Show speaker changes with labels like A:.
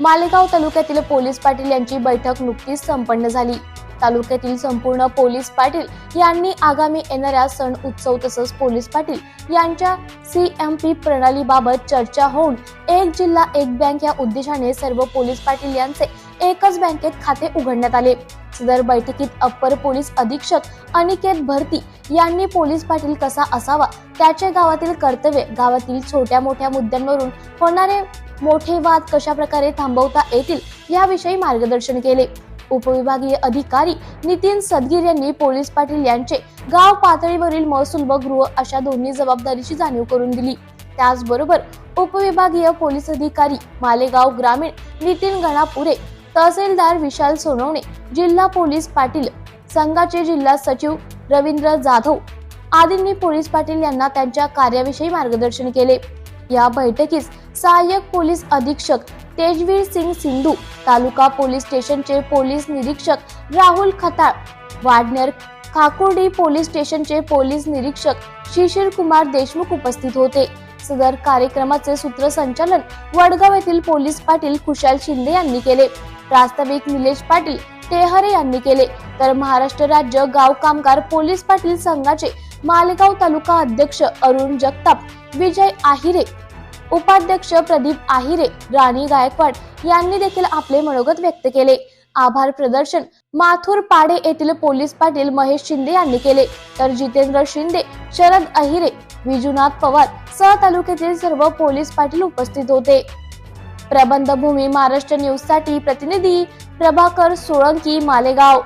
A: मालेगाव तालुक्यातील पोलीस पाटील यांची बैठक नुकतीच संपन्न झाली. तालुक्यातील संपूर्ण पोलीस पाटील यांनी आगामी येणाऱ्या सण उत्सव तसंच पोलीस पाटील यांच्या सी एम पी प्रणालीबाबत चर्चा होऊन एक जिल्हा एक बँक या उद्देशाने सर्व पोलीस पाटील यांचे एकच बँकेत खाते उघडण्यात आले. सदर बैठकीत अप्पर पोलीस अधीक्षक अनिकेत भरती यांनी पोलीस पाटील कसा असावा त्याचे गावातील कर्तव्य गावातील छोट्या मोठ्या मुद्द्यांवरून होणारे मोठे वाद कशा प्रकारे थांबवता येतील याविषयी मार्गदर्शन केले. उपविभागीय अधिकारी नितीन सदगीर यांनी पोलीस पाटील यांचे गाव पातळीवरील महसूल व गृह अशा दोन्ही जबाबदारीची जाणीव करून दिली. त्याचबरोबर उपविभागीय पोलीस अधिकारी मालेगाव ग्रामीण नितीन गणापुरे तहसीलदार विशाल सोनवणे जिल्हा पोलीस पाटील संघाचे जिल्हा सचिव रवींद्र जाधव आदींनी पोलीस पाटील यांना त्यांच्या कार्याविषयी मार्गदर्शन केले. या बैठकीस सहाय्यक पोलीस अधीक्षक तेजवीर सिंग सिंधू तालुका पोलीस स्टेशनचे पोलीस निरीक्षक राहुल खताळ वाडनेर खाकुर्डी पोलीस स्टेशनचे पोलीस निरीक्षक शिशिर कुमार देशमुख उपस्थित होते. सदर कार्यक्रमाचे सूत्रसंचालन वडगाव येथील पोलीस पाटील खुशाल शिंदे यांनी केले. प्रास्ताविक निलेश पाटील टेहरे यांनी केले. तर महाराष्ट्र राज्य गाव कामगार पोलीस पाटील संघाचे मालेगाव तालुका अध्यक्ष अरुण जगताप विजय आहिरे उपाध्यक्ष प्रदीप आहिरे राणी गायकवाड यांनी देखील आपले मनोगत व्यक्त केले. आभार प्रदर्शन माथुर पाडे येथील पोलीस पाटील महेश शिंदे यांनी केले. तर जितेंद्र शिंदे शरद अहिरे विजुनाथ पवार सह तालुक्यातील सर्व पोलीस पाटील उपस्थित होते. प्रबंधभूमी महाराष्ट्र न्यूजसाठी प्रतिनिधी प्रभाकर सोळंकी मालेगाव.